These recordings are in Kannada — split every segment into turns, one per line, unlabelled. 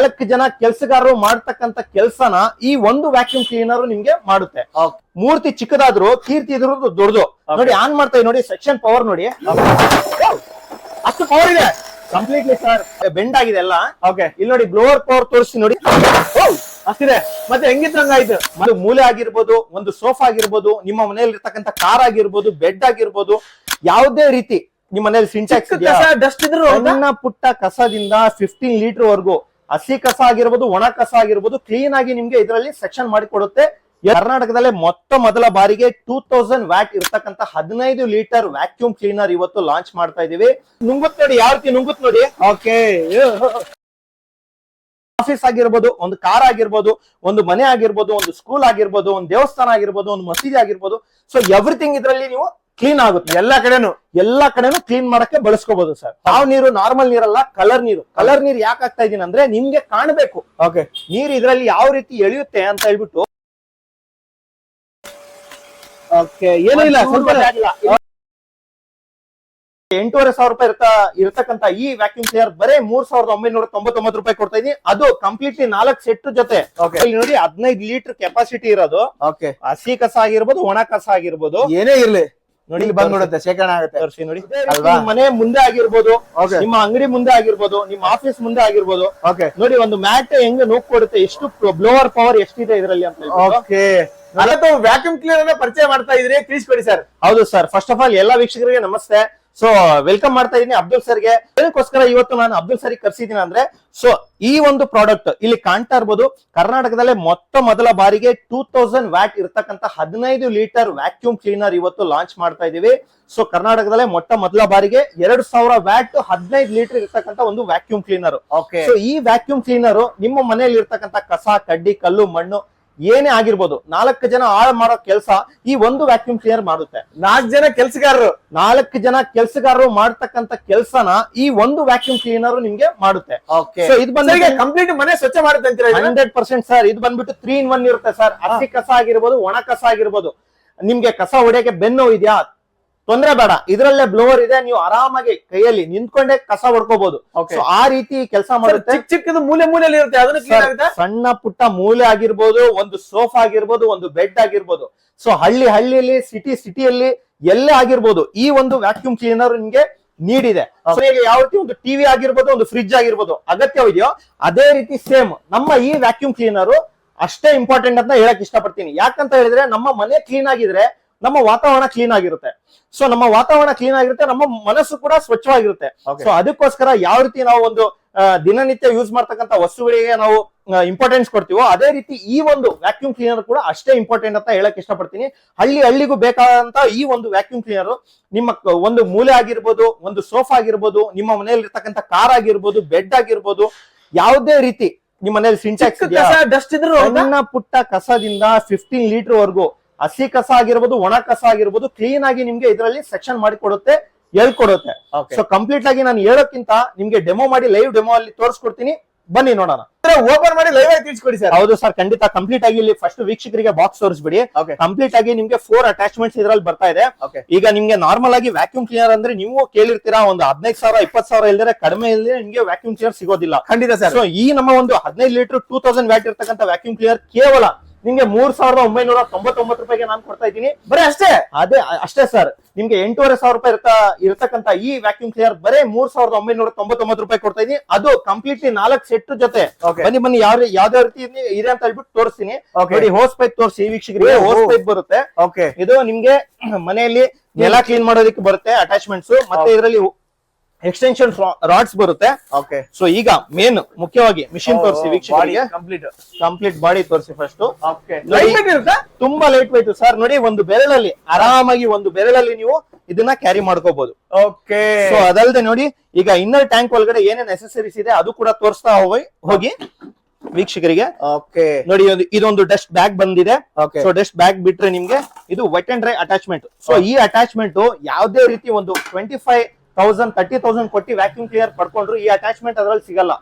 ನಾಲ್ಕು ಜನ ಕೆಲಸಗಾರರು ಮಾಡ್ತಕ್ಕಂತ ಕೆಲಸನ ಈ ಒಂದು ವ್ಯಾಕ್ಯೂಮ್ ಕ್ಲೀನರ್ ನಿಮ್ಗೆ ಮಾಡುತ್ತೆ. ಮೂರ್ತಿ ಚಿಕ್ಕದಾದ್ರು ಕೀರ್ತಿ ಇದ್ರದ್ದು ದೊಡ್ಡದು. ನೋಡಿ ಆನ್ ಮಾಡ್ತಾ ನೋಡಿ ಸೆಕ್ಷನ್ ಪವರ್ ನೋಡಿ. ಅಷ್ಟು ಪವರ್ ಇದೆ. ಕಂಪ್ಲೀಟ್ಲಿ ಸರ್ ಬೆಂಡ್ ಆಗಿದೆ ಎಲ್ಲ
ಓಕೆ
ಇಲ್ಲಿ ನೋಡಿ ಬ್ಲೋವರ್ ಪವರ್ ತೋರಿಸಿ ನೋಡಿ.
ಅಷ್ಟಿದೆ. ಮತ್ತೆ ಹೆಂಗಿದ್ರಂಗಾಯ್ತು
ಒಂದು ಮೂಲೆ ಆಗಿರ್ಬೋದು ಒಂದು ಸೋಫಾ ಆಗಿರ್ಬೋದು ನಿಮ್ಮ ಮನೆಯಲ್ಲಿ ಇರ್ತಕ್ಕಂತ ಕಾರ್ ಆಗಿರ್ಬೋದು ಬೆಡ್ ಆಗಿರ್ಬೋದು ಯಾವುದೇ ರೀತಿ ನಿಮ್ಮ ಮನೇಲಿ ಸಿಂಟ್ಯಾಕ್ಸ್
ಡಸ್ಟ್ ಇದ್ರು?
ಸಣ್ಣ ಪುಟ್ಟ ಕಸದಿಂದ ಫಿಫ್ಟೀನ್ ಲೀಟರ್ ವರೆಗೂ ಹಸಿ ಕಸ ಆಗಿರ್ಬೋದು ಒಣ ಕಸ ಆಗಿರ್ಬೋದು ಕ್ಲೀನ್ ಆಗಿ ನಿಮ್ಗೆ ಇದರಲ್ಲಿ ಸೆಕ್ಷನ್ ಮಾಡಿ ಕೊಡುತ್ತೆ. ಕರ್ನಾಟಕದಲ್ಲೇ ಮೊತ್ತ ಮೊದಲ ಬಾರಿಗೆ ಟೂ ತೌಸಂಡ್ ವ್ಯಾಟ್ ಇರ್ತಕ್ಕಂತ ಹದಿನೈದು ಲೀಟರ್ ವ್ಯಾಕ್ಯೂಮ್ ಕ್ಲೀನರ್ ಇವತ್ತು ಲಾಂಚ್ ಮಾಡ್ತಾ ಇದೀವಿ. ನುಂಗುತ್ ನೋಡಿ ಯಾವ ರೀತಿ ನುಂಗುತ್ ನೋಡಿ?
ಓಕೆ
ಆಫೀಸ್ ಆಗಿರ್ಬೋದು ಒಂದು ಕಾರ್ ಆಗಿರ್ಬೋದು ಒಂದು ಮನೆ ಆಗಿರ್ಬೋದು ಒಂದು ಸ್ಕೂಲ್ ಆಗಿರ್ಬೋದು ಒಂದು ದೇವಸ್ಥಾನ ಆಗಿರ್ಬೋದು ಒಂದು ಮಸೀದಿ ಆಗಿರ್ಬೋದು. ಸೊ ಎವ್ರಿಥಿಂಗ್ ಇದರಲ್ಲಿ ನೀವು ಕ್ಲೀನ್ ಆಗುತ್ತೆ.
ಎಲ್ಲಾ ಕಡೆನು
ಎಲ್ಲಾ ಕಡೆನೂ ಕ್ಲೀನ್ ಮಾಡಕ್ಕೆ ಬಳಸ್ಕೋಬಹುದು ಸರ್. ಯಾವ ನೀರು ನಾರ್ಮಲ್ ನೀರಲ್ಲ ಕಲರ್ ನೀರು. ಕಲರ್ ನೀರ್ ಯಾಕೆ ಆಗ್ತಾ ಇದೀನಿ ಅಂದ್ರೆ ನಿಮ್ಗೆ ಕಾಣ್ಬೇಕು.
ಓಕೆ
ನೀರ್ ಇದ್ರಲ್ಲಿ ಯಾವ ರೀತಿ ಎಳೆಯುತ್ತೆ ಅಂತ ಹೇಳ್ಬಿಟ್ಟು.
ಓಕೆ ಏನೂ ಇಲ್ಲ ಸ್ವಲ್ಪ
ಎಂಟೂವರೆ ಸಾವಿರ ರೂಪಾಯಿ ಇರ್ತಾ ಇರತಕ್ಕಂತ ಈ ವ್ಯಾಕ್ಯೂಮ್ ಕ್ಲಿಯರ್ ಬರೇ ಮೂರ್ ಸಾವಿರದ ಒಂಬೈನೂರ ತೊಂಬತ್ತೊಂಬತ್ತು ರೂಪಾಯಿ ಕೊಡ್ತಾ ಇದೀನಿ ಅದು ಕಂಪ್ಲೀಟ್ಲಿ ನಾಲ್ಕು ಸೆಟ್ ಜೊತೆ. ನೋಡಿ ಹದಿನೈದು ಲೀಟರ್ ಕೆಪಾಸಿಟಿ ಇರೋದು.
ಓಕೆ
ಹಸಿ ಕಸ ಆಗಿರ್ಬೋದು ಒಣ ಕಸ ಆಗಿರ್ಬೋದು.
ಏನೇ ಇರ್ಲಿ.
ನೋಡಿ
ಇಲ್ಲಿ ಬಂದ್ಬಿಡುತ್ತೆ ಶೇಖರಣೆ ಆಗುತ್ತೆ.
ತೋರಿಸಿ ನೋಡಿ.
ಅಲ್ವಾ?
ಮನೆ ಮುಂದೆ ಆಗಿರ್ಬೋದು ನಿಮ್ಮ ಅಂಗಡಿ ಮುಂದೆ ಆಗಿರ್ಬೋದು ನಿಮ್ಮ ಆಫೀಸ್ ಮುಂದೆ ಆಗಿರ್ಬೋದು.
ಓಕೆ
ನೋಡಿ ಒಂದು ಮ್ಯಾಟ್ ಹೆಂಗ್ ನೋಕ್ ಕೊಡುತ್ತೆ ಎಷ್ಟು ಬ್ಲೋವರ್ ಪವರ್ ಎಷ್ಟಿದೆ ಇದರಲ್ಲಿ ಅಂತ.
ಓಕೆ ವ್ಯಾಕ್ಯೂಮ್ ಕ್ಲೀನರ್ ಪರಿಚಯ ಮಾಡ್ತಾ ಇದ್ರಿ ತಿಳಿಸ್ಕೊಡಿ ಸರ್.
ಹೌದು ಸರ್. ಫಸ್ಟ್ ಆಫ್ ಆಲ್ ಎಲ್ಲಾ ವೀಕ್ಷಕರಿಗೆ ನಮಸ್ತೆ. ಸೊ ವೆಲ್ಕಮ್ ಮಾಡ್ತಾ ಇದೀನಿ ಅಬ್ದುಲ್ ಸರ್ಗೆ. ಅದಕ್ಕೋಸ್ಕರ ಇವತ್ತು ನಾನು ಅಬ್ದುಲ್ ಸರ್ ಕರ್ಸಿದ್ದೀನಿ ಅಂದ್ರೆ ಸೊ ಈ ಒಂದು ಪ್ರಾಡಕ್ಟ್ ಇಲ್ಲಿ ಕಾಣ್ತಾ ಇರ್ಬೋದು ಕರ್ನಾಟಕದಲ್ಲೇ ಮೊತ್ತ ಮೊದಲ ಬಾರಿಗೆ ಟೂ ತೌಸಂಡ್ ವ್ಯಾಟ್ ಇರ್ತಕ್ಕಂತ ಹದಿನೈದು ಲೀಟರ್ ವ್ಯಾಕ್ಯೂಮ್ ಕ್ಲೀನರ್ ಇವತ್ತು ಲಾಂಚ್ ಮಾಡ್ತಾ ಇದೀವಿ. ಸೊ ಕರ್ನಾಟಕದಲ್ಲೇ ಮೊಟ್ಟ ಮೊದಲ ಬಾರಿಗೆ ಎರಡು ಸಾವಿರ ವ್ಯಾಟ್ ಹದಿನೈದು ಲೀಟರ್ ಇರ್ತಕ್ಕಂಥ ಒಂದು ವ್ಯಾಕ್ಯೂಮ್ ಕ್ಲೀನರ್
ಓಕೆ
ಸೊ ಈ ವ್ಯಾಕ್ಯೂಮ್ ಕ್ಲೀನರ್ ನಿಮ್ಮ ಮನೆಯಲ್ಲಿ ಇರ್ತಕ್ಕಂಥ ಕಸ ಕಡ್ಡಿ ಕಲ್ಲು ಮಣ್ಣು ಏನೇ ಆಗಿರ್ಬೋದು ನಾಲ್ಕು ಜನ ಆಳ ಮಾಡೋ ಕೆಲಸ ಈ ಒಂದು ವ್ಯಾಕ್ಯೂಮ್ ಕ್ಲೀನರ್ ಮಾಡುತ್ತೆ.
ನಾಲ್ಕು ಜನ ಕೆಲಸಗಾರರು.
ನಾಲ್ಕು ಜನ ಕೆಲಸಗಾರರು ಮಾಡ್ತಕ್ಕಂತ ಕೆಲಸನ ಈ ಒಂದು ವ್ಯಾಕ್ಯೂಮ್ ಕ್ಲೀನರ್ ನಿಮ್ಗೆ ಮಾಡುತ್ತೆ. ಇದು ಬಂದು
ಕಂಪ್ಲೀಟ್ ಮನೆ ಸ್ವಚ್ಛ ಮಾಡುತ್ತೆ ಇದನ್ನ?
ಹಂಡ್ರೆಡ್ ಪರ್ಸೆಂಟ್ ಸರ್ ಇದು ಬಂದ್ಬಿಟ್ಟು ತ್ರೀ ಇನ್ ಒನ್ ಇರುತ್ತೆ ಸರ್. ಹಸಿ ಕಸ ಆಗಿರ್ಬೋದು ಒಣ ಕಸ ಆಗಿರ್ಬೋದು. ನಿಮ್ಗೆ ಕಸ ಹೊಡೆಯಕ್ಕೆ ಬೆನ್ನು ಇದೆಯಾ? ತೊಂದ್ರೆ ಬೇಡ. ಇದ್ರಲ್ಲೇ ಬ್ಲೋವರ್ ಇದೆ ನೀವು ಆರಾಮಾಗಿ ಕೈಯಲ್ಲಿ ನಿಂತ್ಕೊಂಡೆ ಕಸ ಹೊಡ್ಕೋಬಹುದು. ಸೊ ಆ ರೀತಿ ಕೆಲಸ ಮಾಡುತ್ತೆ.
ಚಿಕ್ಕ ಚಿಕ್ಕದು ಮೂಲೆ ಮೂಲೆಯಲ್ಲಿ ಇರುತ್ತೆ ಅದನ್ನ
ಸಣ್ಣ ಪುಟ್ಟ ಮೂಲೆ ಆಗಿರ್ಬೋದು ಒಂದು ಸೋಫಾ ಆಗಿರ್ಬೋದು ಒಂದು ಬೆಡ್ ಆಗಿರ್ಬೋದು. ಸೊ ಹಳ್ಳಿ ಹಳ್ಳಿಯಲ್ಲಿ ಸಿಟಿ ಸಿಟಿಯಲ್ಲಿ ಎಲ್ಲೇ ಆಗಿರ್ಬೋದು ಈ ಒಂದು ವ್ಯಾಕ್ಯೂಮ್ ಕ್ಲೀನರ್ ನಿಮ್ಗೆ ನೀಡಿದೆ. ಯಾವ ರೀತಿ ಒಂದು ಟಿವಿ ಆಗಿರ್ಬೋದು ಒಂದು ಫ್ರಿಡ್ಜ್ ಆಗಿರ್ಬೋದು ಅಗತ್ಯವಿದೆಯೋ ಅದೇ ರೀತಿ ಸೇಮ್ ನಮ್ಮ ಈ ವ್ಯಾಕ್ಯೂಮ್ ಕ್ಲೀನರ್ ಅಷ್ಟೇ ಇಂಪಾರ್ಟೆಂಟ್ ಅಂತ ಹೇಳಕ್ ಇಷ್ಟಪಡ್ತೀನಿ. ಯಾಕಂತ ಹೇಳಿದ್ರೆ ನಮ್ಮ ಮನೆ ಕ್ಲೀನ್ ಆಗಿದ್ರೆ ನಮ್ಮ ವಾತಾವರಣ ಕ್ಲೀನ್ ಆಗಿರುತ್ತೆ ಸೊ ನಮ್ಮ ವಾತಾವರಣ ಕ್ಲೀನ್ ಆಗಿರುತ್ತೆ ನಮ್ಮ ಮನಸ್ಸು ಕೂಡ ಸ್ವಚ್ಛವಾಗಿರುತ್ತೆ. ಸೊ ಅದಕ್ಕೋಸ್ಕರ ಯಾವ ರೀತಿ ನಾವು ಒಂದು ದಿನನಿತ್ಯ ಯೂಸ್ ಮಾಡ್ತಕ್ಕಂಥ ವಸ್ತುಗಳಿಗೆ ನಾವು ಇಂಪಾರ್ಟೆನ್ಸ್ ಕೊಡ್ತೀವೋ ಅದೇ ರೀತಿ ಈ ಒಂದು ವ್ಯಾಕ್ಯೂಮ್ ಕ್ಲೀನರ್ ಕೂಡ ಅಷ್ಟೇ ಇಂಪಾರ್ಟೆಂಟ್ ಅಂತ ಹೇಳಕ್ ಇಷ್ಟಪಡ್ತೀನಿ ಹಳ್ಳಿ ಹಳ್ಳಿಗೂ ಬೇಕಾದಂತ ಈ ಒಂದು ವ್ಯಾಕ್ಯೂಮ್ ಕ್ಲೀನರ್ ನಿಮ್ಮ ಒಂದು ಮೂಲೆ ಆಗಿರ್ಬೋದು ಒಂದು ಸೋಫಾ ಆಗಿರ್ಬೋದು ನಿಮ್ಮ ಮನೆಯಲ್ಲಿ ಇರ್ತಕ್ಕಂಥ ಕಾರ್ ಆಗಿರ್ಬೋದು ಬೆಡ್ ಆಗಿರ್ಬೋದು ಯಾವುದೇ ರೀತಿ ನಿಮ್ಮ ಮನೇಲಿ ಸಿಂಟ್ಯಾಕ್ಸ್
ಡಸ್ಟ್ ಇದ್ರು?
ಪುಟ್ಟ ಕಸದಿಂದ ಫಿಫ್ಟೀನ್ ಲೀಟರ್ ವರೆಗೂ ಹಸಿ ಕಸ ಆಗಿರ್ಬೋದು ಒಣ ಕಸ ಆಗಿರ್ಬೋದು ಕ್ಲೀನ್ ಆಗಿ ನಿಮ್ಗೆ ಇದರಲ್ಲಿ ಸೆಕ್ಷನ್ ಮಾಡಿ ಕೊಡುತ್ತೆ ಹೇಳ್ಕೊಡುತ್ತೆ. ಸೊ ಕಂಪ್ಲೀಟ್ ಆಗಿ ನಾನು ಹೇಳೋಕ್ಕಿಂತ ನಿಮ್ಗೆ ಡೆಮೋ ಮಾಡಿ ಲೈವ್ ಡೆಮೋ ಅಲ್ಲಿ ತೋರಿಸ್ಕೊಡ್ತೀನಿ. ಬನ್ನಿ ನೋಡೋಣ.
ಓಪನ್ ಮಾಡಿ ಲೈವ್ ಆಗಿ ತಿಳಿಸ್ಕೊಡಿ ಸರ್.
ಹೌದು ಸರ್ ಖಂಡಿತ ಕಂಪ್ಲೀಟ್ ಆಗಿ ಇಲ್ಲಿ ಫಸ್ಟ್ ವೀಕ್ಷಕರಿಗೆ ಬಾಕ್ಸ್ ತೋರಿಸ್ಬಿಡಿ. ಕಂಪ್ಲೀಟ್ ಆಗಿ ನಿಮ್ಗೆ ಫೋರ್ ಅಟ್ಯಾಚ್ಮೆಂಟ್ಸ್ ಇದ್ರಲ್ಲಿ ಬರ್ತಾ ಇದೆ. ಈಗ ನಿಮ್ಗೆ ನಾರ್ಮಲ್ ಆಗಿ ವ್ಯಾಕ್ಯೂಮ್ ಕ್ಲೀನರ್ ಅಂದ್ರೆ ನೀವು ಕೇಳಿರ್ತೀರಾ ಒಂದು ಹದಿನೈದು ಸಾವಿರ ಇಪ್ಪತ್ತು ಸಾವಿರ ಇಲ್ದರೆ ಕಡಿಮೆ ಇಲ್ಲದೆ ನಿಮ್ಗೆ ವ್ಯಾಕ್ಯೂಮ್ ಕ್ಲೀನರ್ ಸಿಗೋದಿಲ್ಲ.
ಖಂಡಿತ ಸರ್.
ಸೊ ಈ ನಮ್ಮ ಒಂದು ಹದಿನೈದು ಲೀಟರ್ ಟೂ ತೌಸಂಡ್ ವ್ಯಾಟ್ ಇರ್ತಕ್ಕಂಥ ವ್ಯಾಕ್ಯೂಮ್ ಕ್ಲೀನರ್ ಕೇವಲ ನಿಮ್ಗೆ ಮೂರ್ ಸಾವಿರದ ಒಂಬೈನೂರ ತೊಂಬತ್ತೊಂಬತ್ತು ರೂಪಾಯಿಗೆ ನಾನು ಕೊಡ್ತಾ ಇದ್ದೀನಿ.
ಬರೀ ಅಷ್ಟೇ
ಅದೇ ಅಷ್ಟೇ ಸರ್ ನಿಮ್ಗೆ ಎಂಟೂವರೆ ಸಾವಿರ ರೂಪಾಯಿ ಇರ್ತಾ ಇರತಕ್ಕಂತ ಈ ವ್ಯಾಕ್ಯೂಮ್ ಕ್ಲಿಯರ್ ಬರೇ ಮೂರ್ ಸಾವಿರದ ಒಂಬೈನೂರ ತೊಂಬತ್ತೊಂಬತ್ತು ರೂಪಾಯಿ ಕೊಡ್ತಾ ಇದೀನಿ ಅದು ಕಂಪ್ಲೀಟ್ಲಿ ನಾಲ್ಕು ಸೆಟ್ ಜೊತೆ. ಬನ್ನಿ ಬನ್ನಿ ಯಾವ ಯಾವ್ದೇ ರೀತಿ ಇದೆ ಅಂತ ಹೇಳ್ಬಿಟ್ಟು ತೋರಿಸ್ತೀನಿ.
ಓಕೆ
ನೋಡಿ ಹೋಸ್ ಪೈಪ್ ತೋರಿಸಿ ವೀಕ್ಷಕರಿಗೆ ಹೋಸ್ ಪೈಪ್ ಬರುತ್ತೆ.
ಓಕೆ
ಇದು ನಿಮ್ಗೆ ಮನೆಯಲ್ಲಿ ನೆಲ ಕ್ಲೀನ್ ಮಾಡೋದಕ್ಕೆ ಬರುತ್ತೆ ಅಟ್ಯಾಚ್ಮೆಂಟ್ಸ್ ಮತ್ತೆ. ಇದರಲ್ಲಿ ಎಕ್ಸ್ಟೆನ್ಷನ್ ರಾಡ್ಸ್ ಬರುತ್ತೆ.
ಓಕೆ
ಸೊ ಈಗ ಮೇನ್ ಮುಖ್ಯವಾಗಿ ಮಿಷಿನ್ ತೋರಿಸಿ ವೀಕ್ಷಕರಿಗೆ.
ಕಂಪ್ಲೀಟ್
ಕಂಪ್ಲೀಟ್ ಬಾಡಿ ತೋರಿಸಿ ಫಸ್ಟ್ ತುಂಬಾ ಲೈಟ್ ವೈಟ್ ಸರ್ ನೋಡಿ ಒಂದು ಬೆರಳಲ್ಲಿ ಆರಾಮಾಗಿ ಒಂದು ಬೆರಳಲ್ಲಿ ನೀವು ಇದನ್ನ ಕ್ಯಾರಿ ಮಾಡ್ಕೋಬಹುದು
ಓಕೆ
ಸೊ ಅದಲ್ಲದೆ ನೋಡಿ ಈಗ ಇನ್ನರ್ ಟ್ಯಾಂಕ್ ಒಳಗಡೆ ಏನೇನ್ ನೆಸೆಸರಿಸ್ ಇದೆ ಅದು ಕೂಡ ತೋರಿಸ್ತಾ ಹೋಗಿ ಹೋಗಿ ವೀಕ್ಷಕರಿಗೆ.
ಓಕೆ
ನೋಡಿ ಇದೊಂದು ಡಸ್ಟ್ ಬ್ಯಾಗ್ ಬಂದಿದೆ.
ಓಕೆ
ಸೊ ಡಸ್ಟ್ ಬ್ಯಾಗ್ ಬಿಟ್ರೆ ನಿಮ್ಗೆ ಇದು wet and dry attachment so ಈ ಅಟ್ಯಾಚ್ಮೆಂಟ್ ಯಾವ್ದೇ ರೀತಿ ಒಂದು twenty five thousand thirty thousand ಕೊಟ್ಟಿ ವ್ಯಾಕ್ಯೂಮ್ ಕ್ಲಿಯರ್ ಪಡ್ಕೊಂಡ್ರು ಈ ಅಟ್ಯಾಚ್ಮೆಂಟ್ ಅದ್ರಲ್ಲಿ ಸಿಗಲ್ಲ.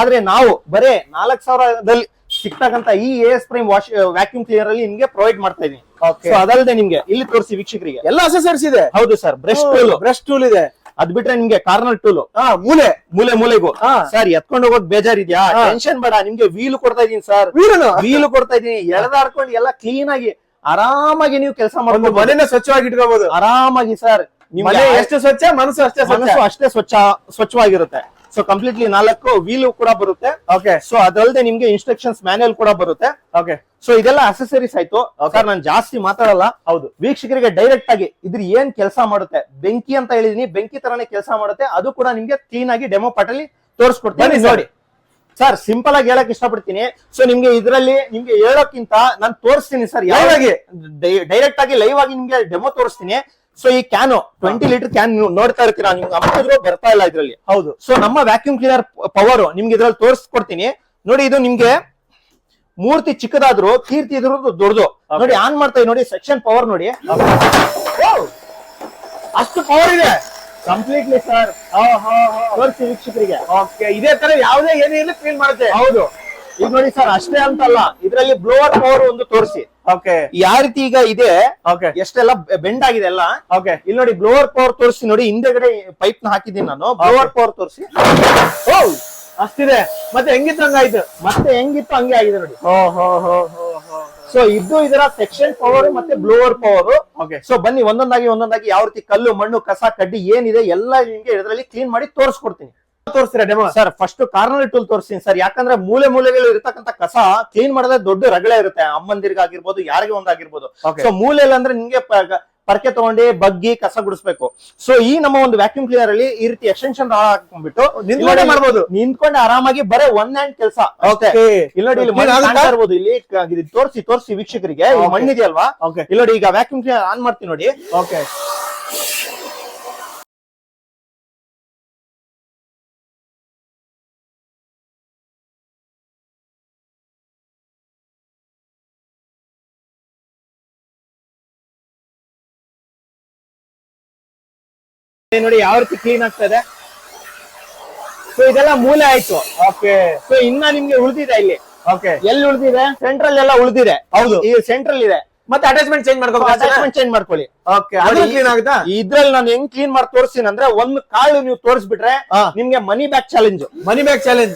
ಆದ್ರೆ ನಾವು ಬರೇ ನಾಲ್ಕ್ ಸಾವಿರದಲ್ಲಿ ಸಿಕ್ತಕ್ಕಂತ ಈ A S prime wash vacuum cleaner ಅಲ್ಲಿ ನಿಮ್ಗೆ ಪ್ರೊವೈಡ್ ಮಾಡ್ತಾ ಇದೀನಿ. ಅದಲ್ಲದೆ ನಿಮ್ಗೆ ಇಲ್ಲಿ ತೋರಿಸಿ ವೀಕ್ಷಕರಿಗೆ.
ಎಲ್ಲ ಅಸೆಸರ್ಸ್ ಇದೆ.
ಹೌದು sir brush tool
brush tool ಇದೆ.
ಅದ್ ಬಿಟ್ರೆ ನಿಮ್ಗೆ ಕಾರ್ನರ್ ಟೂಲ್
ಹಾ ಮೂಲೆ.
ಮೂಲೆ ಮೂಲೆಗೂ. ಸರ್ ಎತ್ಕೊಂಡು ಹೋಗೋದ್ ಬೇಜಾರಿದ್ಯಾ?
ಇದೆಯಾ
ಟೆನ್ಷನ್ ಬೇಡ ನಿಮ್ಗೆ ವೀಲ್ ಕೊಡ್ತಾ ಇದೀನಿ ಸರ್ ವೀಲ್ ಕೊಡ್ತಾ ಇದೀನಿ. ಎಳೆದಾಡ್ಕೊಂಡು ಎಲ್ಲ ಕ್ಲೀನ್ ಆಗಿ ಆರಾಮಾಗಿ ನೀವು ಕೆಲಸ ಮಾಡ್ಕೊಂಡು
ಮನೆನ ಸ್ವಚ್ಛವಾಗಿ ಇಟ್ಕೋಬಹುದು
ಆರಾಮಾಗಿ ಸರ್
ಮನೆ ಎಷ್ಟು ಸ್ವಚ್ಛ ಮನಸ್ಸು ಅಷ್ಟೇ ಸ್ವಚ್ಛ.
ಮನಸ್ಸು ಅಷ್ಟೇ ಸ್ವಚ್ಛ ಸ್ವಚ್ಛವಾಗಿರುತ್ತೆ. ಸೊ ಕಂಪ್ಲೀಟ್ಲಿ ನಾಲ್ಕು ವೀಲ್ ಕೂಡ ಬರುತ್ತೆ.
ಓಕೆ
ಸೊ ಅದಲ್ಲದೆ ನಿಮ್ಗೆ ಇನ್ಸ್ಟ್ರಕ್ಷನ್ಸ್ ಮ್ಯಾನ್ಯಲ್ ಕೂಡ ಬರುತ್ತೆ.
ಓಕೆ
ಸೊ ಇದೆಲ್ಲ ಅಸೆಸರೀಸ್ ಆಯ್ತು. ಸರ್ ನಾನು ಜಾಸ್ತಿ ಮಾತಾಡಲ್ಲ.
ಹೌದು.
ವೀಕ್ಷಕರಿಗೆ ಡೈರೆಕ್ಟ್ ಆಗಿ ಇದ್ರ ಏನ್ ಕೆಲಸ ಮಾಡುತ್ತೆ? ಬೆಂಕಿ ಅಂತ ಹೇಳಿದೀನಿ. ಬೆಂಕಿ ತರಾನೇ ಕೆಲಸ ಮಾಡುತ್ತೆ. ಅದು ಕೂಡ ನಿಮ್ಗೆ ಕ್ಲೀನ್ ಆಗಿ ಡೆಮೋ ಪಾಟಲ್ಲಿ ತೋರಿಸ್ಕೊಡ್ತೀನಿ. ನೋಡಿ. ಸರ್ ಸಿಂಪಲ್ ಆಗಿ ಹೇಳಕ್ ಇಷ್ಟಪಡ್ತೀನಿ. ಸೊ ನಿಮ್ಗೆ ಇದ್ರಲ್ಲಿ ನಿಮ್ಗೆ ಹೇಳೋಕ್ಕಿಂತ ನಾನು ತೋರಿಸ್ತೀನಿ ಸರ್.
ಯಾವಾಗಿ
ಡೈರೆಕ್ಟ್ ಆಗಿ. ಲೈವ್ ಆಗಿ ನಿಮ್ಗೆ ಡೆಮೋ ತೋರಿಸ್ತೀನಿ. ಸೊ ಈ ಕ್ಯಾನ್ ಟ್ವೆಂಟಿ ಲೀಟರ್ ಕ್ಯಾನ್ ನೀವು ನೋಡ್ತಾ ಇರ್ತೀರಾ ನಿಮ್ಗೆ ಬರ್ತಾ ಇಲ್ಲ ಇದ್ರಲ್ಲಿ.
ಹೌದು.
ಸೊ ನಮ್ಮ ವ್ಯಾಕ್ಯೂಮ್ ಕ್ಲೀನರ್ ಪವರ್ ನಿಮ್ಗೆ ಇದ್ರಲ್ಲಿ ತೋರಿಸ್ಕೊಡ್ತೀನಿ. ನೋಡಿ ಇದು ನಿಮ್ಗೆ ಮೂರ್ತಿ ಚಿಕ್ಕದಾದ್ರು ಕೀರ್ತಿ ಇದ್ರದ್ದು ದೊಡ್ಡದು. ನೋಡಿ ಆನ್ ಮಾಡ್ತಾ ನೋಡಿ ಸೆಕ್ಷನ್ ಪವರ್ ನೋಡಿ.
ಅಷ್ಟು ಪವರ್ ಇದೆ.
ಕಂಪ್ಲೀಟ್ಲಿ ಸರ್ ತೋರಿಸಿ ವೀಕ್ಷಕರಿಗೆ.
ಓಕೆ ಇದೇ ತರ ಯಾವುದೇ ಏನೇ ಇರಲಿ ಕ್ಲೀನ್ ಮಾಡುತ್ತೆ.
ಹೌದು. ಈಗ ನೋಡಿ ಸರ್ ಅಷ್ಟೇ ಅಂತಲ್ಲ. ಇದರಲ್ಲಿ ಬ್ಲೋವರ್ ಪವರ್ ಒಂದು ತೋರಿಸಿ. ಯಾವ ರೀತಿ ಈಗ ಇದೆ ಎಷ್ಟೆಲ್ಲ ಬೆಂಡ್ ಆಗಿದೆ ಎಲ್ಲ
ಓಕೆ
ಇಲ್ಲಿ ನೋಡಿ ಬ್ಲೋವರ್ ಪವರ್ ತೋರಿಸಿ ನೋಡಿ ಹಿಂದೆಗಡೆ ಪೈಪ್ನ ಹಾಕಿದ್ದೀನಿ ನಾನು. ಬ್ಲೋವರ್ ಪವರ್ ತೋರಿಸಿ.
ಓ ಅಷ್ಟಿದೆ. ಮತ್ತೆ ಹೆಂಗಿತ್ತು ಹಂಗಾಯ್ತು?
ಮತ್ತೆ ಹೆಂಗಿತ್ತು ಹಂಗೆ ಆಗಿದೆ ನೋಡಿ.
ಓ ಹೋ ಹೋ ಹೋ ಹೋ
ಸೊ ಇದು ಇದರ ಸೆಕ್ಷನ್ ಪವರ್ ಮತ್ತೆ ಬ್ಲೋವರ್ ಪವರ್
ಓಕೆ
ಸೊ ಬನ್ನಿ ಒಂದೊಂದಾಗಿ ಒಂದೊಂದಾಗಿ ಯಾವ ರೀತಿ ಕಲ್ಲು ಮಣ್ಣು ಕಸ ಕಡ್ಡಿ ಏನಿದೆ ಎಲ್ಲ ನಿಮ್ಗೆ ಇದರಲ್ಲಿ ಕ್ಲೀನ್ ಮಾಡಿ ತೋರಿಸ್ಕೊಡ್ತೀನಿ.
ತೋರಿಸ್ತೀರಾ demo
sir first corner tool ತೋರಿಸ್ತೀನಿ ಸರ್ ಯಾಕಂದ್ರೆ ಮೂಲೆ ಮೂಲೆಗಳು ಇರತಕ್ಕಂತ ಕಸ ಕ್ಲೀನ್ ಮಾಡಿದ್ರೆ ದೊಡ್ಡ ರಗಳೆ ಇರುತ್ತೆ. ಅಮ್ಮಂದಿರ್ಗಾಗಿರ್ಬೋದು ಯಾರಿಗೆ ಒಂದಾಗಿರ್ಬೋದು. ಸೊ ಮೂಲೆ ಅಂದ್ರೆ ನಿಮ್ಗೆ ಪರಕೆ ತಗೊಂಡು ಬಗ್ಗಿ ಕಸ ಗುಡಿಸ್ಬೇಕು. ಸೊ ಈ ನಮ್ಮ ಒಂದು ವ್ಯಾಕ್ಯೂಮ್ ಕ್ಲೀನರ್ ಅಲ್ಲಿ ಈ ರೀತಿ ಎಕ್ಸ್ಟೆನ್ಷನ್ ಹಾಕೊಂಡ್ಬಿಟ್ಟು
ನಿಂತ್ಕೊಂಡೇ ಮಾಡ್ಬೋದು.
ನಿಂತ್ಕೊಂಡು ಆರಾಮಾಗಿ ಬರೇ ಒನ್ ಹ್ಯಾಂಡ್ ಕೆಲಸ. ಇಲ್ಲಿ ನೋಡಿ ಇಲ್ಲಿ. ಇಲ್ಲಿ ತೋರಿಸಿ ತೋರಿಸಿ ವೀಕ್ಷಕರಿಗೆ. ಮಣ್ಣಿದೆಯಲ್ವಾ? ಇಲ್ಲಿ ನೋಡಿ ಈಗ ವ್ಯಾಕ್ಯೂಮ್ ಕ್ಲೀನರ್ ಆನ್ ಮಾಡ್ತೀನಿ ನೋಡಿ.
ಓಕೆ
ನೋಡಿ ಯಾವ ರೀತಿ ಕ್ಲೀನ್ ಆಗ್ತಾ ಇದೆ. ಸೊ ಇದೆಲ್ಲ ಮೂಲೆ ಆಯ್ತು.
ಓಕೆ
ಸೊ ಇನ್ನ ನಿಮ್ಗೆ ಉಳಿದಿದೆ ಇಲ್ಲಿ.
ಓಕೆ
ಎಲ್ಲಿ ಉಳಿದಿದೆ? ಸೆಂಟ್ರಲ್ ಎಲ್ಲ ಉಳಿದಿದೆ.
ಹೌದು.
ಈಗ ಸೆಂಟ್ರಲ್ ಇದೆ.
ಮತ್ತೆ ಅಟ್ಯಾಚ್ಮೆಂಟ್ ಚೇಂಜ್ ಮಾಡ್ಕೋಬೇಕು
ಅಟ್ಯಾಚ್ಮೆಂಟ್ ಚೇಂಜ್ ಮಾಡ್ಕೊಳ್ಳಿ.
ಓಕೆ ಅದು ಕ್ಲೀನ್ ಆಗುತ್ತಾ?
ಇದ್ರಲ್ಲಿ ನಾನು ಹೆಂಗ್ ಕ್ಲೀನ್ ಮಾಡಿ ತೋರಿಸ್ತೀನಿ ಅಂದ್ರೆ ಒಂದ್ ಕಾಳು ನೀವು ತೋರಿಸ್ಬಿಟ್ರೆ. ನಿಮ್ಗೆ money back challenge
money back challenge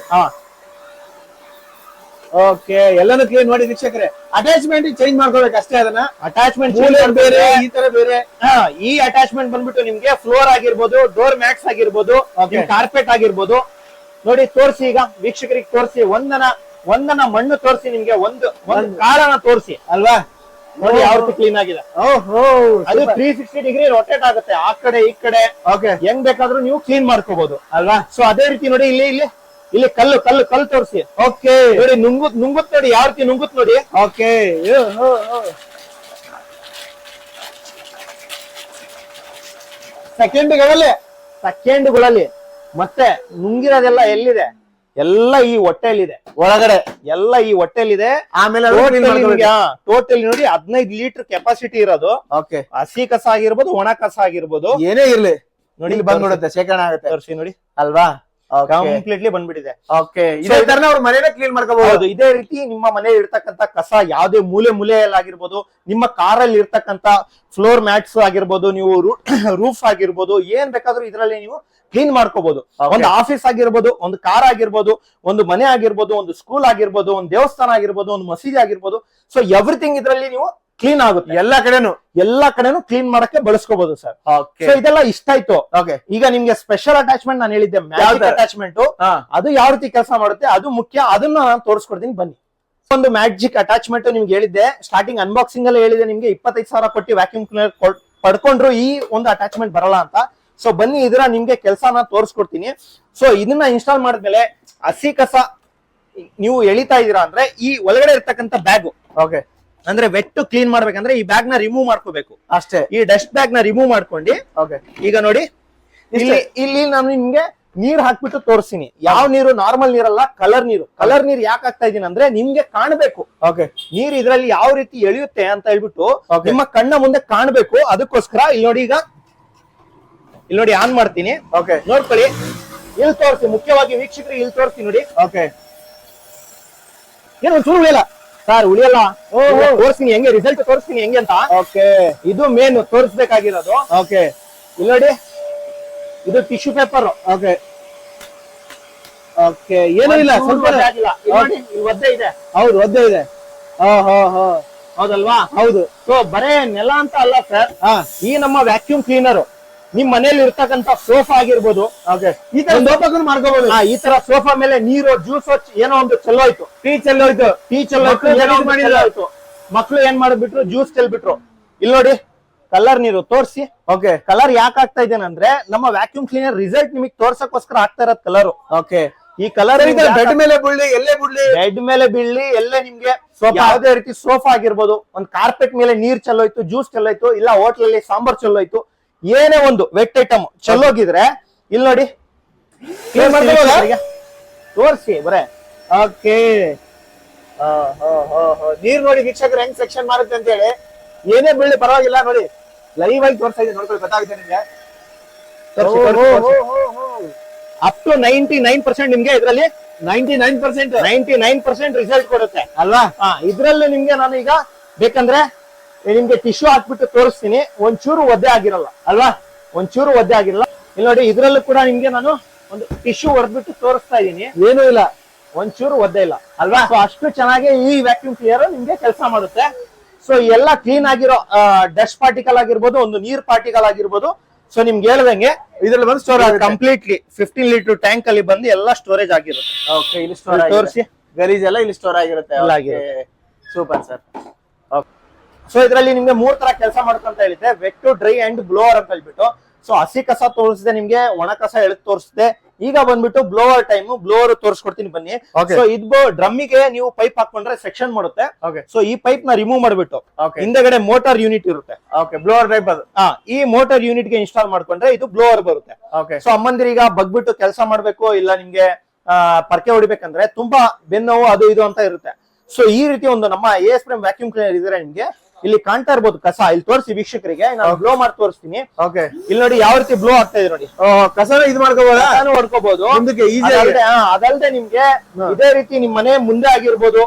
okay ಎಲ್ಲಾನು ಕ್ಲೀನ್ ಮಾಡಿ ವೀಕ್ಷಕರೇ. ಅಟ್ಯಾಚ್ಮೆಂಟ್ ಚೇಂಜ್ ಮಾಡ್ಕೋಬೇಕು ಅಷ್ಟೇ ಅದನ್ನ.
ಅಟ್ಯಾಚ್ಮೆಂಟ್
ಬೇರೆ ಈ ತರ ಬೇರೆ.
ಈ ಅಟ್ಯಾಚ್ಮೆಂಟ್ ಬಂದ್ಬಿಟ್ಟು ನಿಮ್ಗೆ ಫ್ಲೋರ್ ಆಗಿರ್ಬೋದು ಡೋರ್ ಮ್ಯಾಕ್ಸ್ ಆಗಿರ್ಬೋದು. ಕಾರ್ಪೆಟ್ ಆಗಿರ್ಬೋದು. ನೋಡಿ ತೋರಿಸಿ ಈಗ ವೀಕ್ಷಕರಿಗೆ ತೋರಿಸಿ ಒಂದನ ಒಂದನ ಮಣ್ಣು ತೋರಿಸಿ ನಿಮ್ಗೆ ಒಂದು ಒಂದು ಕಾರಣ ತೋರಿಸಿ.
ಅಲ್ವಾ?
ನೋಡಿ ಯಾವ ಕ್ಲೀನ್ ಆಗಿದೆ. ಅದು ತ್ರೀ ಸಿಕ್ಸ್ಟಿ ಡಿಗ್ರಿ ರೊಟೇಟ್ ಆಗುತ್ತೆ ಆ ಕಡೆ ಈ ಕಡೆ.
ಓಕೆ
ಹೆಂಗ್ ಬೇಕಾದ್ರೂ ನೀವು ಕ್ಲೀನ್ ಮಾಡ್ಕೋಬಹುದು
ಅಲ್ವಾ?
ಸೊ ಅದೇ ರೀತಿ ನೋಡಿ ಇಲ್ಲಿ ಇಲ್ಲಿ. ಇಲ್ಲಿ ಕಲ್ಲು ಕಲ್ಲು ಕಲ್ಲು ತೋರಿಸಿ.
ಓಕೆ
ನೋಡಿ ನುಂಗುತ್ ನುಂಗುತ್ ನೋಡಿ ಯಾವ ರೀತಿ ನುಂಗುತ್ ನೋಡಿ.
ಓಕೆ ಸೆಕೆಂಡ್ಗಳಲ್ಲಿ
ಸೆಕೆಂಡ್ಗಳಲ್ಲಿ ಮತ್ತೆ ನುಂಗಿರೋದೆಲ್ಲ ಎಲ್ಲಿದೆ? ಎಲ್ಲ ಈ ಹೊಟ್ಟೆಲಿದೆ
ಒಳಗಡೆ.
ಎಲ್ಲ ಈ ಹೊಟ್ಟೆಲಿದೆ
ಆಮೇಲೆ.
ಟೋಟಲ್ ನೋಡಿ ಹದಿನೈದು ಲೀಟರ್ ಕೆಪಾಸಿಟಿ ಇರೋದು.
ಓಕೆ
ಹಸಿ ಕಸ ಆಗಿರ್ಬೋದು ಒಣ ಕಸ ಆಗಿರ್ಬೋದು.
ಏನೇ ಇರ್ಲಿ.
ನೋಡಿ
ಇಲ್ಲಿ ಬಂದ್ಬಿಡುತ್ತೆ ಶೇಖರಣೆ ಆಗುತ್ತೆ.
ತೋರಿಸಿ ನೋಡಿ.
ಅಲ್ವಾ?
ಕಂಪ್ಲೀಟ್ಲಿ ಬಂದ್ಬಿಟ್ಟಿದೆ.
ಓಕೆ ಇದೇ ತರ ಅವ್ರ ಮನೇನೆ ಕ್ಲೀನ್ ಮಾಡ್ಕೋಬಹುದು
ಹೌದು ಇದೇ ರೀತಿ ನಿಮ್ಮ ಮನೆಯಲ್ಲಿ ಇರ್ತಕ್ಕಂತ ಕಸ ಯಾವ್ದೇ ಮೂಲೆ ಮೂಲೆಯಲ್ಲಿ ಆಗಿರ್ಬೋದು ನಿಮ್ಮ ಕಾರಲ್ಲಿ ಇರ್ತಕ್ಕಂತ ಫ್ಲೋರ್ ಮ್ಯಾಟ್ಸ್ ಆಗಿರ್ಬೋದು ನೀವು ರೂಫ್ ಆಗಿರ್ಬೋದು ಏನ್ ಬೇಕಾದ್ರೂ ಇದರಲ್ಲಿ ನೀವು ಕ್ಲೀನ್ ಮಾಡ್ಕೋಬಹುದು ಒಂದು ಆಫೀಸ್ ಆಗಿರ್ಬೋದು ಒಂದು ಕಾರ್ ಆಗಿರ್ಬೋದು ಒಂದು ಮನೆ ಆಗಿರ್ಬೋದು ಒಂದು ಸ್ಕೂಲ್ ಆಗಿರ್ಬೋದು ಒಂದು ದೇವಸ್ಥಾನ ಆಗಿರ್ಬೋದು ಒಂದು ಮಸೀದಿ ಆಗಿರ್ಬೋದು. ಸೊ ಎವ್ರಿಥಿಂಗ್ ಇದರಲ್ಲಿ ನೀವು ಕ್ಲೀನ್ ಆಗುತ್ತೆ.
ಎಲ್ಲಾ ಕಡೆನು
ಎಲ್ಲಾ ಕಡೆನು ಕ್ಲೀನ್ ಮಾಡಕ್ಕೆ ಬಳಸ್ಕೋಬಹುದು ಸರ್.
ಓಕೆ
ಸೊ ಇದೆಲ್ಲ ಇಷ್ಟ ಆಯ್ತು.
ಓಕೆ
ಈಗ ನಿಮ್ಗೆ ಸ್ಪೆಷಲ್ ಅಟ್ಯಾಚ್ಮೆಂಟ್ ನಾನು ಹೇಳಿದ್ದೆ ಮ್ಯಾಜಿಕ್ ಅಟ್ಯಾಚ್ಮೆಂಟ್ ಅದು ಯಾವ ರೀತಿ ಕೆಲಸ ಮಾಡುತ್ತೆ ಅದು ಮುಖ್ಯ. ಅದನ್ನ ನಾನು ತೋರಿಸ್ಕೊಡ್ತೀನಿ ಬನ್ನಿ. ಒಂದು ಮ್ಯಾಜಿಕ್ ಅಟ್ಯಾಚ್ಮೆಂಟ್ ನಿಮ್ಗೆ ಹೇಳಿದ್ದೆ. ಸ್ಟಾರ್ಟಿಂಗ್ ಅನ್ಬಾಕ್ಸಿಂಗ್ ಅಲ್ಲಿ ಹೇಳಿದೆ ನಿಮ್ಗೆ ಇಪ್ಪತ್ತೈದು ಸಾವಿರ ಕೊಟ್ಟು ವ್ಯಾಕ್ಯೂಮ್ ಕ್ಲೀನರ್ ಪಡ್ಕೊಂಡ್ರು ಈ ಒಂದು ಅಟ್ಯಾಚ್ಮೆಂಟ್ ಬರಲ್ಲ ಅಂತ. ಸೊ ಬನ್ನಿ ಇದರ ನಿಮ್ಗೆ ನಾನು ತೋರಿಸ್ಕೊಡ್ತೀನಿ. ಸೊ ಇದನ್ನ ಇನ್ಸ್ಟಾಲ್ ಮಾಡಿದ್ಮೇಲೆ ಹಸಿ ಕಸ ನೀವು ಎಳಿತಾ ಇದೀರಾ ಅಂದ್ರೆ ಈ ಒಳಗಡೆ ಇರ್ತಕ್ಕಂಥ ಬ್ಯಾಗು
ಓಕೆ
ಅಂದ್ರೆ ವೆಟ್ಟು ಕ್ಲೀನ್ ಮಾಡ್ಬೇಕಂದ್ರೆ ಈ ಬ್ಯಾಗ್ನ ರಿಮೂವ್ ಮಾಡ್ಕೋಬೇಕು.
ಅಷ್ಟೇ.
ಈ ಡಸ್ಟ್ ಬ್ಯಾಗ್ನ ರಿಮೂವ್ ಮಾಡ್ಕೊಂಡು ಈಗ ನೋಡಿ ಇಲ್ಲಿ ಇಲ್ಲಿ ನಾನು ನಿಮ್ಗೆ ನೀರ್ ಹಾಕ್ಬಿಟ್ಟು ತೋರಿಸ್ತೀನಿ. ಯಾವ ನೀರು? ನಾರ್ಮಲ್ ನೀರಲ್ಲ ಕಲರ್ ನೀರು. ಕಲರ್ ನೀರ್ ಯಾಕೆ ಹಾಕ್ತಾ ಇದೀನಿ ಅಂದ್ರೆ ನಿಮ್ಗೆ ಕಾಣ್ಬೇಕು.
ಓಕೆ
ನೀರ್ ಇದ್ರಲ್ಲಿ ಯಾವ ರೀತಿ ಎಳೆಯುತ್ತೆ ಅಂತ ಹೇಳ್ಬಿಟ್ಟು ನಿಮ್ಮ ಕಣ್ಣ ಮುಂದೆ ಕಾಣ್ಬೇಕು. ಅದಕ್ಕೋಸ್ಕರ ಇಲ್ಲಿ ನೋಡಿ ಈಗ ಇಲ್ಲಿ ನೋಡಿ ಆನ್ ಮಾಡ್ತೀನಿ.
ಓಕೆ
ನೋಡ್ಕೊಳ್ಳಿ. ಇಲ್ಲಿ ತೋರಿಸಿ ಮುಖ್ಯವಾಗಿ ವೀಕ್ಷಕರಿಗೆ ಇಲ್ಲಿ ತೋರಿಸ್ತೀನಿ ನೋಡಿ.
ಓಕೆ
ಏನು ಒಂಚೂರು ಉಳಿಯಲ್ಲ ಸರ್ ಉಳಿಯಲ್ಲ. ತೋರಿಸ್ತೀನಿ ಹೆಂಗೆ ರಿಸಲ್ಟ್ ತೋರಿಸ್ತೀನಿ ಹೆಂಗೆ ಅಂತ.
ಓಕೆ.
ಇದು ಮೇನ್ ತೋರಿಸ್ಬೇಕಾಗಿರೋದು.
ಓಕೆ.
ಇಲ್ಲಿ ನೋಡಿ. ಇದು ಟಿಶ್ಯೂ ಪೇಪರ್
ಓಕೆ. ಓಕೆ. ಏನೂ ಇಲ್ಲ ಸ್ವಲ್ಪ
ಒದ್ದೆ ಇದೆ.
ಹೌದು ಒದ್ದೆ ಇದೆ. ಹಾ ಹಾ ಹೋ.
ಹೌದಲ್ವಾ?
ಹೌದು.
ಸೊ ಬರೇ ನೆಲ ಅಂತ ಅಲ್ಲ ಸರ್
ಹಾ.
ಈ ನಮ್ಮ ವ್ಯಾಕ್ಯೂಮ್ ಕ್ಲೀನರ್ ನಿಮ್ ಮನೇಲಿ ಇರ್ತಕ್ಕಂತ ಸೋಫಾ ಆಗಿರ್ಬೋದು.
ಈ ತರ ಮಾಡ್ಕೋಬಹುದು
ಈ ತರ ಸೋಫಾ ಮೇಲೆ ನೀರು ಜ್ಯೂಸ್ ಏನೋ ಒಂದು ಚೆಲ್ಲೋಯ್ತು
ಟೀ ಚೆಲ್ಲೋಯ್ತು
ಟೀ ಚೆಲ್ಲೋಯ್ತು
ಮಕ್ಳು
ಏನೋ ಮಾಡ್ಬಿಟ್ರು? ಜ್ಯೂಸ್ ಚೆಲ್ಬಿಟ್ರು. ಇಲ್ಲಿ ನೋಡಿ ಕಲರ್ ನೀರು ತೋರಿಸಿ.
ಓಕೆ
ಕಲರ್ ಯಾಕೆ ಆಗ್ತಾ ಇದೇನಂದ್ರೆ ನಮ್ಮ ವ್ಯಾಕ್ಯೂಮ್ ಕ್ಲೀನರ್ ರಿಸಲ್ಟ್ ನಿಮಗೆ ತೋರ್ಸಕ್ಕೋಸ್ಕರ ಆಗ್ತಾ ಇರೋದ್ ಕಲರ್
ಓಕೆ
ಈ ಕಲರ್
ಬೆಡ್ ಮೇಲೆ ಬಿಡ್ಲಿ ಎಲ್ಲೇ ಬಿಡ್ಲಿ
ಬೆಡ್ ಮೇಲೆ ಬೀಳ್ಲಿ ಎಲ್ಲೇ ನಿಮ್ಗೆ
ಸೋಫಾ.
ಯಾವುದೇ ರೀತಿ ಸೋಫಾ ಆಗಿರ್ಬೋದು. ಒಂದ್ ಕಾರ್ಪೆಟ್ ಮೇಲೆ ನೀರ್ ಚೆಲ್ಲೋಯ್ತು ಜ್ಯೂಸ್ ಚೆಲ್ಲೋಯ್ತು ಇಲ್ಲ ಹೋಟ್ಲಲ್ಲಿ ಸಾಂಬಾರ್ ಚೆಲ್ಲೋಯ್ತು ಏನೇ ಒಂದು ವೆಟ್ ಐಟಮ್ ಚೆಲ್ಲೋಗಿದ್ರೆ ಇಲ್ಲಿ ನೋಡಿ? ತೋರಿಸಿ ಬರೇ.
ಓಕೆ ನೀರ್ ನೋಡಿ ವೀಕ್ಷಕರು ಹೆಂಗ್ ಸೆಕ್ಷನ್ ಮಾಡುತ್ತೆ ಅಂತ ಹೇಳಿ ಏನೇ ಬೀಳಿ ಪರವಾಗಿಲ್ಲ ನೋಡಿ. ಲೈವ್ ಆಗಿ ತೋರಿಸ್ತಾ ಇದೆ ನೋಡ್ಕೊಳ್ಳಿ ಗೊತ್ತಾಗುತ್ತೆ ನಿಮ್ಗೆ.
Up to ninety nine percent ನಿಮ್ಗೆ ಇದ್ರಲ್ಲಿ?
Ninety nine percent
ninety nine percent result ಕೊಡುತ್ತೆ.
ಅಲ್ವಾ?
ಇದ್ರಲ್ಲಿ ನಿಮ್ಗೆ ನಾನು ಈಗ ಬೇಕಂದ್ರೆ ನಿಮ್ಗೆ ಟಿಶ್ಯೂ ಹಾಕ್ಬಿಟ್ಟು ತೋರಿಸ್ತೀನಿ. ಒಂಚೂರು ಒದ್ದೆ ಆಗಿರಲ್ಲ ಅಲ್ವಾ? ಒಂಚೂರು ಒದ್ದೆ ಆಗಿರಲ್ಲ. ಇಲ್ಲಿ ನೋಡಿ ಇದ್ರಲ್ಲೂ ಕೂಡ ನಿಮ್ಗೆ ನಾನು ಒಂದು ಟಿಶ್ಯೂ ಹೊಡೆದ್ಬಿಟ್ಟು ತೋರಿಸ್ತಾ ಇದ್ದೀನಿ.
ಏನೂ ಇಲ್ಲ.
ಒಂಚೂರು ಒದ್ದೆ ಇಲ್ಲ ಅಲ್ವಾ? ಸೊ ಅಷ್ಟು ಚೆನ್ನಾಗಿ ಈ ವ್ಯಾಕ್ಯೂಮ್ ಕ್ಲಿಯರ್ ನಿಮ್ಗೆ ಕೆಲಸ ಮಾಡುತ್ತೆ. ಸೊ ಎಲ್ಲ ಕ್ಲೀನ್ ಆಗಿರೋ ಡಸ್ಟ್ ಪಾರ್ಟಿಕಲ್ ಆಗಿರ್ಬೋದು ಒಂದು ನೀರ್ ಪಾರ್ಟಿಕಲ್ ಆಗಿರ್ಬೋದು ಸೊ ನಿಮ್ಗೆ ಹೇಳ್ದಂಗೆ
ಇದ್ರಲ್ಲಿ ಬಂದು ಸ್ಟೋರ್ ಆಗುತ್ತೆ.
ಕಂಪ್ಲೀಟ್ಲಿ ಫಿಫ್ಟೀನ್ ಲೀಟರ್ ಟ್ಯಾಂಕ್ ಅಲ್ಲಿ ಬಂದು ಎಲ್ಲ ಸ್ಟೋರೇಜ್ ಆಗಿರುತ್ತೆ.
ಓಕೆ ಇಲ್ಲಿ ಸ್ಟೋರ್
ತೋರಿಸಿ.
ಗಲೀಜ್ ಎಲ್ಲ ಇಲ್ಲಿ ಸ್ಟೋರ್ ಆಗಿರುತ್ತೆ. ಸೂಪರ್ ಸರ್
ಸೊ ಇದರಲ್ಲಿ ನಿಮ್ಗೆ ಮೂರ್ ತರ ಕೆಲಸ ಮಾಡ್ಕೊಂತ ಅಂತ ಹೇಳಿದೆ wet to dry and blower ಅಂತ ಹೇಳ್ಬಿಟ್ಟು. ಸೊ ಹಸಿ ಕಸ ತೋರಿಸಿದೆ ನಿಮ್ಗೆ ಒಣ ಕಸ ಎಳೆದು ತೋರಿಸಿದೆ. ಈಗ ಬಂದ್ಬಿಟ್ಟು ಬ್ಲೋವರ್ ಟೈಮ್ ಬ್ಲೋವರ್ ತೋರಿಸ್ಕೊಡ್ತೀನಿ ಬನ್ನಿ. ಸೊ ಇದು ಡ್ರಮ್ಮಿಗೆ ನೀವು ಪೈಪ್ ಹಾಕೊಂಡ್ರೆ ಸೆಕ್ಷನ್ ಮಾಡುತ್ತೆ. ಸೊ ಈ ಪೈಪ್ನ ರಿಮೂವ್ ಮಾಡ್ಬಿಟ್ಟು ಹಿಂದೆಗಡೆ ಮೋಟಾರ್ ಯೂನಿಟ್ ಇರುತ್ತೆ.
ಓಕೆ ಬ್ಲೋವರ್ ಟೈಪ್ ಅದು.
ಆ ಈ ಮೋಟಾರ್ ಯೂನಿಟ್ಗೆ ಇನ್ಸ್ಟಾಲ್ ಮಾಡ್ಕೊಂಡ್ರೆ ಇದು ಬ್ಲೋವರ್ ಬರುತ್ತೆ. ಸೊ ಅಮ್ಮಂದಿರೀಗ ಬಗ್ಬಿಟ್ಟು ಕೆಲಸ ಮಾಡ್ಬೇಕು ಇಲ್ಲ ನಿಮ್ಗೆ ಪರ್ಕೆ ಹೊಡಿಬೇಕಂದ್ರೆ ತುಂಬಾ ಬೆನ್ನೋವು ಅದು ಇದು ಅಂತ ಇರುತ್ತೆ. ಸೊ ಈ ರೀತಿ ಒಂದು ನಮ್ಮ A S prime vacuum cleaner ಇದ್ರೆ ನಿಮ್ಗೆ ಇಲ್ಲಿ ಕಾಣ್ತಾ ಇರ್ಬೋದು ಕಸ. ಇಲ್ಲಿ ತೋರಿಸಿ ವೀಕ್ಷಕರಿಗೆ. ನಾನು ಬ್ಲೋ ಮಾಡಿ ತೋರಿಸ್ತೀನಿ.
ಓಕೆ
ಇಲ್ಲಿ ನೋಡಿ ಯಾವ ರೀತಿ ಬ್ಲೋ ಆಗ್ತಾ ಇದೆ ನೋಡಿ.
ಕಸನ ಇದು
ಮಾಡ್ಕೋಬಹುದು ಹೊಡ್ಕೋಬಹುದು ಅದಲ್ದೆ ನಿಮ್ಗೆ ಇದೇ ರೀತಿ ನಿಮ್ ಮನೆ ಮುಂದೆ ಆಗಿರ್ಬೋದು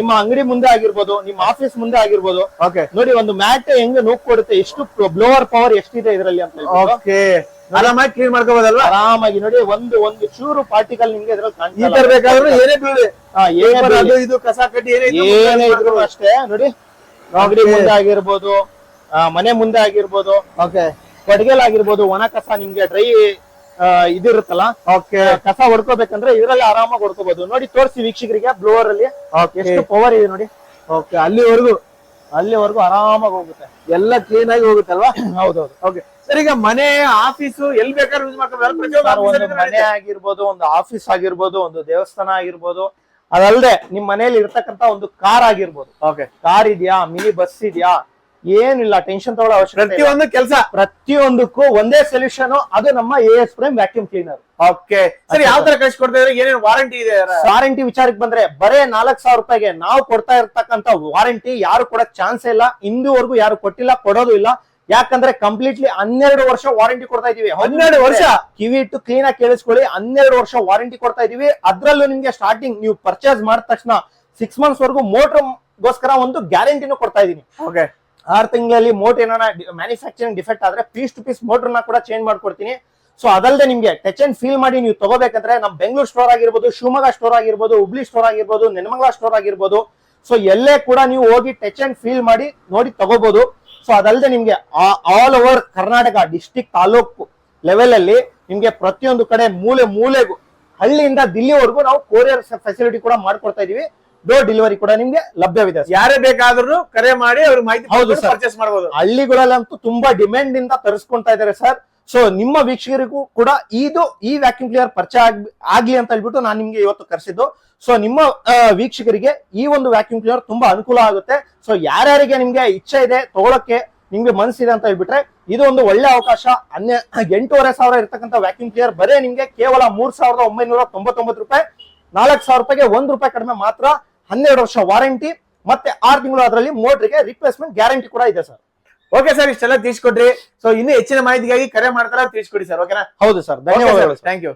ನಿಮ್ಮ ಅಂಗಡಿ ಮುಂದೆ ಆಗಿರ್ಬೋದು ನಿಮ್ಮ ಆಫೀಸ್ ಮುಂದೆ ಆಗಿರ್ಬೋದು. ನೋಡಿ ಒಂದು ಮ್ಯಾಟ್ ಹೆಂಗ್ ನೂಕ್ ಕೊಡುತ್ತೆ ಎಷ್ಟು ಬ್ಲೋವರ್ ಪವರ್ ಎಷ್ಟಿದೆ ಇದರಲ್ಲಿ ಅಂತ
ಆರಾಮಾಗಿ ಕ್ಲೀನ್ ಮಾಡ್ಕೋಬಹುದಲ್ವಾ
ಆರಾಮಾಗಿ ನೋಡಿ ಒಂದು ಒಂದು ಚೂರು ಪಾರ್ಟಿಕಲ್ ನಿಮ್ಗೆ ಇದ್ರಲ್ಲಿ
ಬೇಕಾದ್ರೂ ಏನೇ ಬೀಳಿ ಇದು ಕಸ ಕಟ್ಟಿ ಏನೇ ಇದ್ರು
ಅಷ್ಟೇ ನೋಡಿ. ಅಂಗಡಿ ಮುಂದೆ ಆಗಿರ್ಬೋದು ಮನೆ ಮುಂದೆ ಆಗಿರ್ಬೋದು
ಓಕೆ
ಕೊಡಗೆಲ್ ಆಗಿರ್ಬೋದು ಒಣ ಕಸ ನಿಮ್ಗೆ ಡ್ರೈ ಇದಿರುತ್ತಲ್ಲ
ಓಕೆ
ಕಸ ಹೊಡ್ಕೋಬೇಕಂದ್ರೆ ಇದರಲ್ಲಿ ಆರಾಮಾಗಿ ಹೊಡ್ಕೋಬಹುದು ನೋಡಿ ತೋರಿಸಿ ವೀಕ್ಷಕರಿಗೆ ಬ್ಲೋವರ್ ಅಲ್ಲಿ
ಓಕೆ
ಎಷ್ಟು ಪವರ್ ಇದೆ ನೋಡಿ.
ಓಕೆ ಅಲ್ಲಿವರೆಗೂ
ಅಲ್ಲಿವರೆಗೂ ಆರಾಮಾಗಿ ಹೋಗುತ್ತೆ.
ಎಲ್ಲ ಕ್ಲೀನ್ ಆಗಿ ಹೋಗುತ್ತೆ ಅಲ್ವಾ?
ಹೌದೌದು.
ಓಕೆ ಸರ್ ಈಗ ಮನೆ ಆಫೀಸು ಎಲ್ಲಿ ಬೇಕಾದ್ರೂ ಯೂಸ್
ಒಂದು ಮನೆ ಆಗಿರ್ಬೋದು ಒಂದು ಆಫೀಸ್ ಆಗಿರ್ಬೋದು ಒಂದು ದೇವಸ್ಥಾನ ಆಗಿರ್ಬೋದು ಅದಲ್ಲದೆ ನಿಮ್ ಮನೇಲಿ ಇರ್ತಕ್ಕಂತ ಒಂದು ಕಾರ್ ಆಗಿರ್ಬೋದು.
ಓಕೆ
ಕಾರ್ ಇದೆಯಾ ಮಿನಿ ಬಸ್ ಇದೆಯಾ ಏನಿಲ್ಲ ಟೆನ್ಷನ್ ತಗೊಳ್ಳೋ ಅವಶ್ಯಕತೆ.
ಪ್ರತಿಯೊಂದು ಕೆಲಸ.
ಪ್ರತಿಯೊಂದಕ್ಕೂ ಒಂದೇ ಸೊಲ್ಯೂಷನ್ ಅದು ನಮ್ಮ A S prime vacuum cleaner
okay ಸರಿ ಯಾವ ತರ ಕಳ್ಸಿಕೊಡ್ತಾ ಇದ್ರೆ? ಏನೇನು ವಾರಂಟಿ ಇದೆ
ವಾರಂಟಿ ವಿಚಾರಕ್ಕೆ ಬಂದ್ರೆ ಬರೇ ನಾಲ್ಕ್ ಸಾವಿರ ರೂಪಾಯಿಗೆ ನಾವು ಕೊಡ್ತಾ ಇರ್ತಕ್ಕಂತ ವಾರಂಟಿ ಯಾರು ಕೊಡಕ್ ಚಾನ್ಸ್ ಇಲ್ಲ ಇಂದುವರೆಗೂ ಯಾರು ಕೊಟ್ಟಿಲ್ಲ ಕೊಡೋದು ಇಲ್ಲ. ಯಾಕಂದ್ರೆ ಕಂಪ್ಲೀಟ್ಲಿ ಹನ್ನೆರಡು ವರ್ಷ ವಾರಂಟಿ ಕೊಡ್ತಾ ಇದೀವಿ.
ಹನ್ನೆರಡು ವರ್ಷ?
ಕಿವಿ ಇಟ್ಟು ಕ್ಲೀನ್ ಆಗಿ ಕೇಳಿಸ್ಕೊಳ್ಳಿ ಹನ್ನೆರಡು ವರ್ಷ ವಾರಂಟಿ ಕೊಡ್ತಾ ಇದೀವಿ. ಅದ್ರಲ್ಲೂ ನಿಮ್ಗೆ ಸ್ಟಾರ್ಟಿಂಗ್ ನೀವು ಪರ್ಚೇಸ್ ಮಾಡಿದ ತಕ್ಷಣ ಸಿಕ್ಸ್ ಮಂತ್ಸ್ ವರೆಗೂ ಮೋಟರ್ ಗೋಸ್ಕರ ಒಂದು ಗ್ಯಾರಂಟಿನೂ ಕೊಡ್ತಾ ಇದೀನಿ.
ಓಕೆ
ಆರು ತಿಂಗಳಲ್ಲಿ ಮೋಟರ್ ಏನಾರ ಮ್ಯಾನುಫ್ಯಾಕ್ಚರಿಂಗ್ ಡಿಫೆಕ್ಟ್ ಆದ್ರೆ ಪೀಸ್ ಟು ಪೀಸ್ ಮೋಟರ್ನ ಕೂಡ ಚೇಂಜ್ ಮಾಡ್ಕೊಡ್ತೀನಿ. ಸೊ ಅದಲ್ಲದೆ ನಿಮ್ಗೆ ಟಚ್ ಅಂಡ್ ಫೀಲ್ ಮಾಡಿ ನೀವು ತಗೋಬೇಕಂದ್ರೆ ನಮ್ ಬೆಂಗಳೂರು ಸ್ಟೋರ್ ಆಗಿರ್ಬೋದು ಶಿವಮೊಗ್ಗ ಸ್ಟೋರ್ ಆಗಿರ್ಬೋದು ಹುಬ್ಳಿ ಸ್ಟೋರ್ ಆಗಿರ್ಬೋದು ನೆನಮಂಗಲ ಸ್ಟೋರ್ ಆಗಿರ್ಬೋದು. ಸೊ ಎಲ್ಲೇ ಕೂಡ ನೀವು ಹೋಗಿ ಟಚ್ ಅಂಡ್ ಫೀಲ್ ಮಾಡಿ ನೋಡಿ ತಗೋಬಹುದು ಸೊ ಅದಲ್ಲದೆ ನಿಮ್ಗೆ all over Karnataka district taluk level ಅಲ್ಲಿ ನಿಮ್ಗೆ ಪ್ರತಿಯೊಂದು ಕಡೆ ಮೂಲೆ ಮೂಲೆಗೂ ಹಳ್ಳಿಯಿಂದ ದಿಲ್ಲಿವರೆಗೂ ನಾವು ಕೊರಿಯರ್ ಫೆಸಿಲಿಟಿ ಕೂಡ ಮಾಡ್ಕೊಡ್ತಾ ಇದೀವಿ ಡೋರ್ ಡೆಲಿವರಿ ಕೂಡ ನಿಮ್ಗೆ ಲಭ್ಯವಿದೆ.
ಯಾರೇ ಬೇಕಾದ್ರೂ ಕರೆ ಮಾಡಿ ಅವ್ರ ಮಾಹಿತಿ
ಹೌದು.
ಪರ್ಚೇಸ್ ಮಾಡಬಹುದು
ಹಳ್ಳಿಗಳಲ್ಲಂತೂ ತುಂಬಾ ಡಿಮ್ಯಾಂಡ್ ಇಂದ ತರಿಸ್ಕೊಂತಾ ಇದಾರೆ ಸರ್ ಸೊ ನಿಮ್ಮ ವೀಕ್ಷಕರಿಗೂ ಕೂಡ ಇದು ಈ ವ್ಯಾಕ್ಯೂಮ್ ಕ್ಲಿಯರ್ ಪರಿಚಯ ಆಗ್- ಆಗ್ಲಿ ಅಂತ ಹೇಳ್ಬಿಟ್ಟು ನಾನು ನಿಮ್ಗೆ ಇವತ್ತು ಕರೆಸಿದ್ದು. ಸೊ ನಿಮ್ಮ ವೀಕ್ಷಕರಿಗೆ ಈ ಒಂದು ವ್ಯಾಕ್ಯೂಮ್ ಕ್ಲಿಯರ್ ತುಂಬಾ ಅನುಕೂಲ ಆಗುತ್ತೆ. ಸೊ ಯಾರ್ಯಾರಿಗೆ ನಿಮ್ಗೆ ಇಚ್ಛೆ ಇದೆ ತಗೊಳಕ್ಕೆ ನಿಮ್ಗೆ ಮನಸ್ಸಿದೆ ಅಂತ ಹೇಳ್ಬಿಟ್ರೆ, ಇದು ಒಂದು ಒಳ್ಳೆ ಅವಕಾಶ. ಅನ್ಯ, ಎಂಟೂವರೆ ಸಾವಿರ ಇರ್ತಕ್ಕಂಥ ವ್ಯಾಕ್ಯೂಮ್ ಕ್ಲಿಯರ್ ಬರೇ ನಿಮ್ಗೆ ಕೇವಲ ಮೂರ್ ಸಾವಿರದ ಒಂಬೈನೂರ ತೊಂಬತ್ತೊಂಬತ್ತು ರೂಪಾಯಿ. ನಾಲ್ಕು ಸಾವಿರ ರೂಪಾಯಿಗೆ ಒಂದ್ ರೂಪಾಯಿ ಕಡಿಮೆ ಮಾತ್ರ ಹನ್ನೆರಡು ವರ್ಷ ವಾರಂಟಿ ಮತ್ತೆ ಆರು ತಿಂಗಳು ಅದರಲ್ಲಿ ಮೋಟ್ರಿಗೆ ರಿಪ್ಲೇಸ್ಮೆಂಟ್ ಗ್ಯಾರಂಟಿ ಕೂಡ ಇದೆ ಸರ್
ಓಕೆ ಸರ್ ಇಷ್ಟೆಲ್ಲ ತಿಳಿಸ್ಕೊಡ್ರಿ ಸೊ ಇನ್ನು ಹೆಚ್ಚಿನ ಮಾಹಿತಿಗಾಗಿ ಕರೆ ಮಾಡ್ತಾರ ತಿಳಿಸ್ಕೊಡಿ ಸರ್ ಓಕೆನಾ
ಹೌದು ಸರ್ ಧನ್ಯವಾದಗಳು
ಥ್ಯಾಂಕ್ ಯು